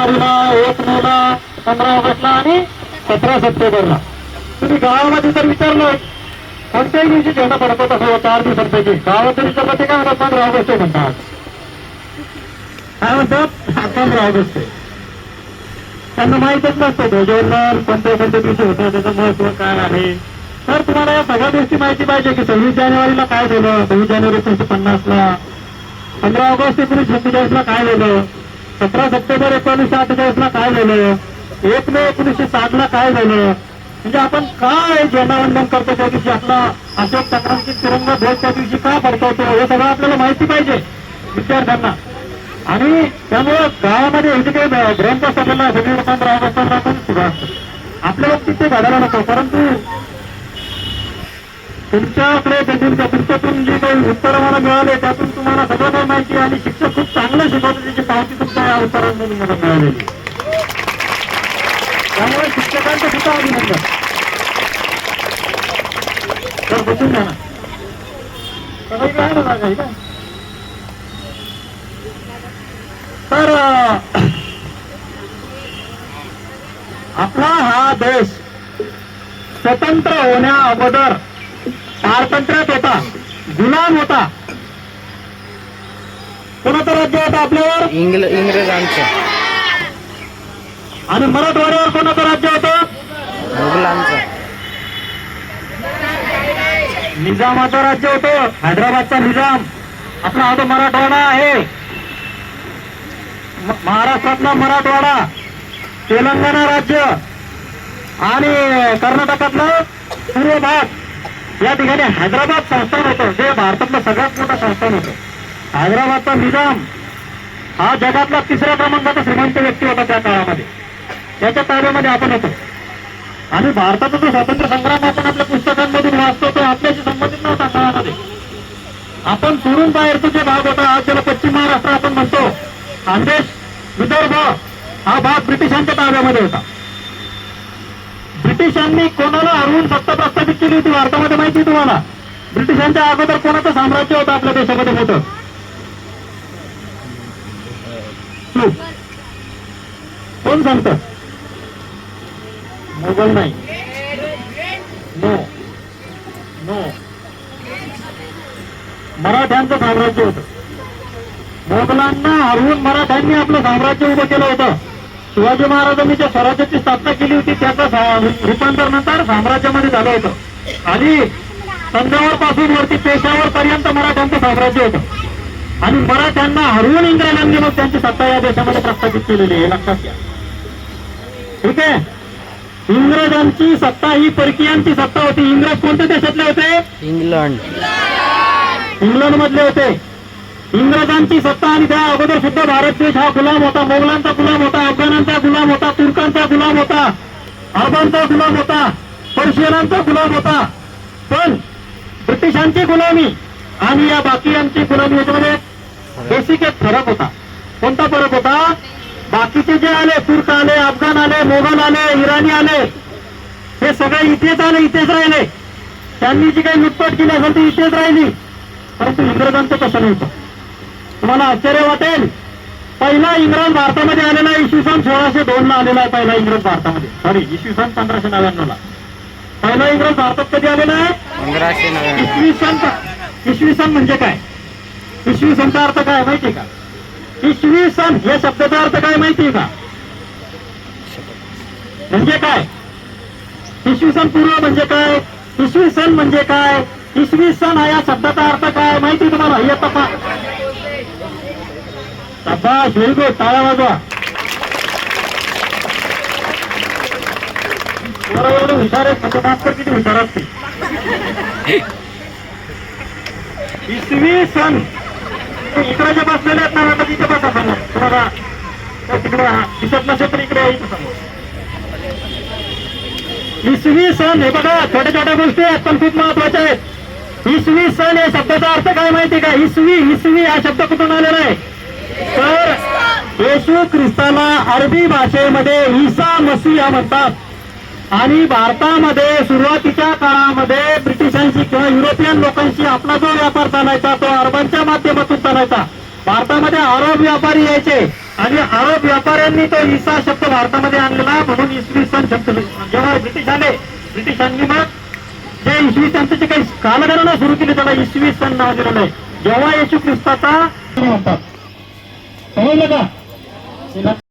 जानेवारीला एक मेला पंधरा ऑगस्टला आणि सतरा सप्टेंबरला. तुम्ही गावामध्ये जर विचारलं कोणत्याही दिवशी झेंडा फडकवत असावं चार दिवसांपैकी. गावात विचारलं ते काय म्हणतात? पंधरा ऑगस्ट म्हणतात. काय म्हणतात? पंधरा ऑगस्ट त्यांना माहीतच नसतं ध्वजवंदन कोणते कोणते दिवशी होतं त्याचं महत्त्व काय आहे. तर तुम्हाला या सगळ्या गोष्टी माहिती पाहिजे की सव्वीस जानेवारीला काय झालं? सव्वीस जानेवारी एकोणीशे पन्नासला. पंधरा ऑगस्ट एकोणीशे सत्तेचाळीसला काय झालं? सतरा सप्टेंबर एकोणीसशे अठ्ठेचाळीसला काय झालं? एक मे एकोणीसशे साठला काय झालं? म्हणजे आपण काय झेंडावंदन करतो त्या दिवशी? आपला अशोक चक्रांची तिरंगा ध्वज त्या दिवशी का फडकवतो हे सगळं आपल्याला माहिती पाहिजे विद्यार्थ्यांना. आणि त्यामुळं गावामध्ये हे काही ग्रंथ सभेला सगळी राहत असताना पण सुरू असतं आपल्याला तिथे घडायला नको. परंतु तुमच्याकडे त्याच्या तुमच्यातून जे काही उत्तर मला मिळाले त्यातून तुम्हाला सगळं काही माहिती आणि शिक्षक खूप चांगलं शिकवते त्याची पावती तुमच्या या मला मिळालेली त्यामुळे शिक्षकांचं सुद्धा अभिनंदन तर बसून घ्या ना सगळी काय ना जागा आहे का तर आपला हा देश स्वतंत्र होण्या अगोदर पारतंत्र्यात होता गुलाम होता. कोणाचं राज्य होतं आपल्यावर? इंग्ल इंग्रजांचं आणि मराठवाड्यावर कोणाचं राज्य होतं? मुघलांचं निजामाचं राज्य होतं. हैदराबादचा निजाम. आपला हा तो मराठवाडा आहे. महाराष्ट्रातला मराठवाडा. तेलंगणा राज्य. आणि कर्नाटकातलं पूर्व भाग. या ठिकाणी हैदराबाद संस्थान होतं. जे भारतातलं सगळ्यात मोठं संस्थान होतं. हैदराबादचा निजाम. हा जगातला तिसऱ्या क्रमांकाचा श्रीमंत व्यक्ती होता त्या काळामध्ये. त्याच्या ताब्यामध्ये आपण होतो. आणि भारताचा जो स्वातंत्र्य संग्राम आपण आपल्या पुस्तकांमधून वाचतो तो आपल्याशी संबंधित नव्हता काळामध्ये. आपण सोडून बाहेरचा जे भाग होता आज ज्याला पश्चिम महाराष्ट्र आपण म्हणतो खानदेश विदर्भ हा भाग ब्रिटिशांच्या ताब्यामध्ये होता. ब्रिटिशांनी कोणाला हरवून सत्ता प्रस्थापित केली होती भारतामध्ये माहिती आहे तुम्हाला? ब्रिटिशांच्या अगोदर कोणाचं साम्राज्य होतं आपल्या देशामध्ये मोठं? चूक. कोण सांगतं? मोगल नाही. नो. नो. मराठ्यांचं साम्राज्य होतं. मोगलांना हरवून मराठ्यांनी आपलं साम्राज्य उभं केलं होतं. शिवाजी महाराजांनी ज्या स्वराज्याची स्थापना केली होती त्याचं रूपांतर नंतर साम्राज्यामध्ये झालं होतं. आणि तंजावर पासून वरती पेशावर पर्यंत मराठ्यांचं साम्राज्य होतं. आणि मराठ्यांना हरवून इंग्रजांनी मग त्यांची सत्ता या देशामध्ये प्रस्थापित केलेली आहे. लक्षात घ्या. ठीक आहे? इंग्रजांची सत्ता ही परकीयांची सत्ता होती. इंग्रज कोणत्या देशातले होते? इंग्लंड. इंग्लंड मधले होते. इंग्रजांची सत्ता आणि त्या अगोदर सुद्धा भारत देश हा गुलाम होता. मोगलांचा गुलाम होता. अफगाणांचा गुलाम होता. तुर्कांचा गुलाम होता. अरबांचा गुलाम होता. पर्शियनांचा गुलाम होता. पण ब्रिटिशांची गुलामी आणि या बाकीयांची गुलामी याच्यामध्ये बेसिक एक फरक होता. कोणता फरक होता? बाकीचे जे आले तुर्क आले अफगाण आले मोगल आले इराणी आले हे सगळे इथेच आले इथेच राहिले. त्यांनी जी काही लुटपाट केली असेल ती इथेच राहिली. परंतु इंग्रजांचं तसं नव्हतं. तुम्हाला आश्चर्य वाटेल. पहिला इंग्रज भारतामध्ये आलेला आहे इसवी सन सोळाशे दोन ला आलेला आहे पहिला इंग्रज भारतामध्ये. सॉरी इसवी सन पंधराशे नव्याण्णव ला पहिला इंग्रज भारतात कधी आलेला आहे? इसवी सन इसवी सन म्हणजे काय? इसवी सनचा अर्थ काय माहितीये का? इसवी सन या शब्दाचा अर्थ काय माहितीये का? म्हणजे काय? इसवी सन पूर्व म्हणजे काय? इसवी सन म्हणजे काय? इसवी सन हा या शब्दाचा अर्थ काय माहिती आहे तुम्हाला? हे तपा. तपास व्हेरी टाळा टाळ्या वाजवा. पोरं एवढं हुशार आहेत म्हणजे किती हुशार असते इसवी सन इकडे जे बसलेले आहेत ना तिथे बसा समोर. तुम्हाला तिकडे दिसत नसेल तर इकडे इसवी सन हे बघा छोट्या छोट्या गोष्टी आहेत पण खूप महत्त्वाच्या आहेत. इसवी सन या शब्दाचा अर्थ काय माहिती का? इसवी इसवी हा शब्द कुठून आलेला आहे? तर येशू ख्रिस्ताला अरबी भाषेमध्ये ईसा मसीहा म्हणतात. आणि भारतामध्ये सुरुवातीच्या काळामध्ये ब्रिटिशांशी किंवा युरोपियन लोकांशी आपला जो व्यापार चालायचा तो अरबांच्या माध्यमातून चालायचा. भारतामध्ये अरब व्यापारी यायचे आणि अरब व्यापाऱ्यांनी तो ईसा शब्द भारतामध्ये आणलेला म्हणून इसवी सन शब्द जेव्हा ब्रिटिश आले ब्रिटिशांनी मग जे इसवी त्यांचं जे काही कालगणना सुरू केली त्याला इसवी सन नाव दिलेलं आहे. जेव्हा येशू ख्रिस्ताचा म्हणतात. समजलं का?